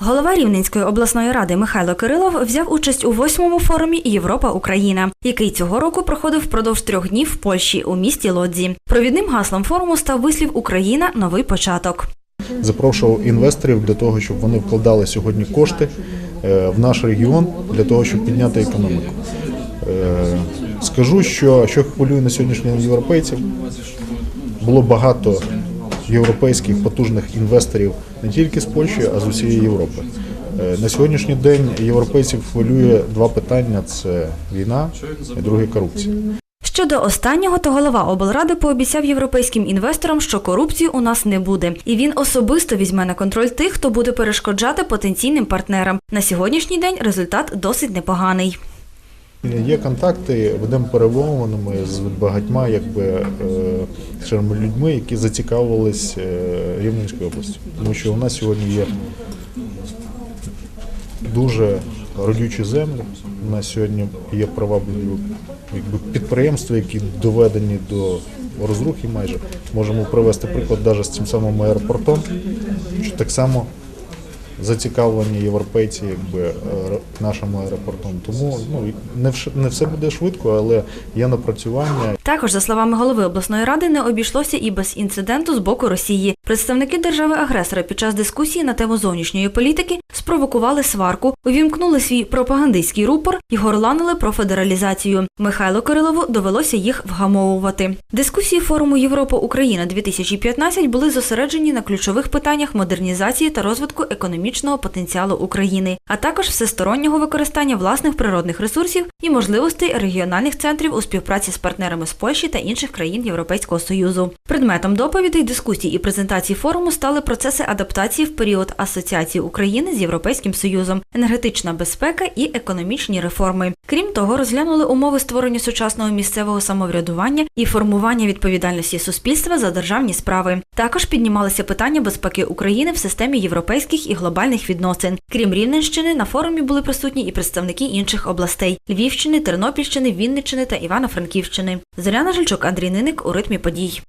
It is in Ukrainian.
Голова Рівненської обласної ради Михайло Кирилов взяв участь у восьмому форумі Європа Україна, який цього року проходив впродовж трьох днів в Польщі у місті Лодзі. Провідним гаслом форуму став вислів Україна новий початок. запрошував інвесторів для того, щоб вони вкладали сьогодні кошти е, в наш регіон для того, щоб підняти економіку. Е, Скажу, що що хвилює на сьогоднішній день європейців, було багато європейських потужних інвесторів не тільки з Польщі, а з усієї Європи. Е, На сьогоднішній день європейців хвилює два питання: це війна і друге корупція. Щодо останнього, то голова облради пообіцяв європейським інвесторам, що корупції у нас не буде, і він особисто візьме на контроль тих, хто буде перешкоджати потенційним партнерам. На сьогоднішній день результат досить непоганий. Є контакти, ведемо перемовинами з багатьма якби, е, людьми, які зацікавились е, Рівненською областю. Тому що у нас сьогодні є дуже родючі землі. У нас сьогодні є привабливі якби, підприємства, які доведені до розрухи майже. Можемо привести приклад навіть з цим самим аеропортом, що так само зацікавлені європейці якби е, нашим аеропортом. Тому ну не вш- не все буде швидко, але є напрацювання. Також, за словами голови обласної ради, не обійшлося і без інциденту з боку Росії. Представники держави-агресора під час дискусії на тему зовнішньої політики спровокували сварку, увімкнули свій пропагандистський рупор і горланили про федералізацію. Михайлу Кирилову довелося їх вгамовувати. Дискусії форуму Європа Україна 2015 були зосереджені на ключових питаннях модернізації та розвитку економічного потенціалу України, а також всестороннього використання власних природних ресурсів і можливостей регіональних центрів у співпраці з партнерами з Польщі та інших країн Європейського Союзу. Предметом доповідей, дискусій і презентацій форуму стали процеси адаптації в період асоціації України з Європейським Союзом, енергетична безпека і економічні реформи. Крім того, розглянули умови створення сучасного місцевого самоврядування і формування відповідальності суспільства за державні справи. Також піднімалися питання безпеки України в системі європейських і глобальних відносин. Крім Рівненщини, на форумі були присутні і представники інших областей: Львівщини, Тернопільщини, Вінниччини та Івано-Франківщини. Зоряна Жильчук, Андрій Ниник у ритмі подій.